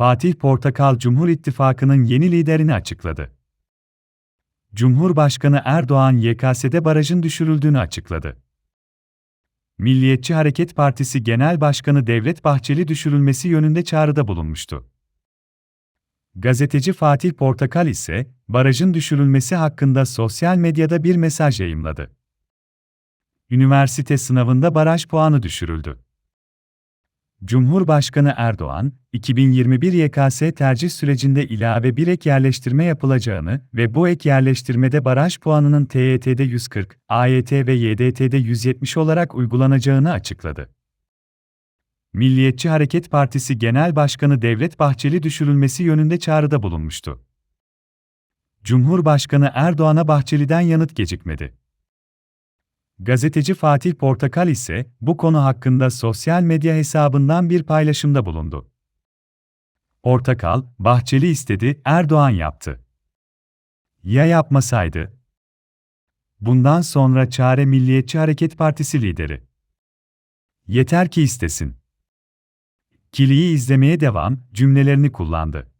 Fatih Portakal Cumhur İttifakı'nın yeni liderini açıkladı. Cumhurbaşkanı Erdoğan YKS'de barajın düşürüldüğünü açıkladı. Milliyetçi Hareket Partisi Genel Başkanı Devlet Bahçeli düşürülmesi yönünde çağrıda bulunmuştu. Gazeteci Fatih Portakal ise barajın düşürülmesi hakkında sosyal medyada bir mesaj yayımladı. Üniversite sınavında baraj puanı düşürüldü. Cumhurbaşkanı Erdoğan, 2021 YKS tercih sürecinde ilave bir ek yerleştirme yapılacağını ve bu ek yerleştirmede baraj puanının TYT'de 140, AYT ve YDT'de 170 olarak uygulanacağını açıkladı. Milliyetçi Hareket Partisi Genel Başkanı Devlet Bahçeli düşürülmesi yönünde çağrıda bulunmuştu. Cumhurbaşkanı Erdoğan'a Bahçeli'den yanıt gecikmedi. Gazeteci Fatih Portakal ise bu konu hakkında sosyal medya hesabından bir paylaşımda bulundu. Portakal, Bahçeli istedi, Erdoğan yaptı. Ya yapmasaydı? Bundan sonra çare Milliyetçi Hareket Partisi lideri. Yeter ki istesin. Kiliyi izlemeye devam cümlelerini kullandı.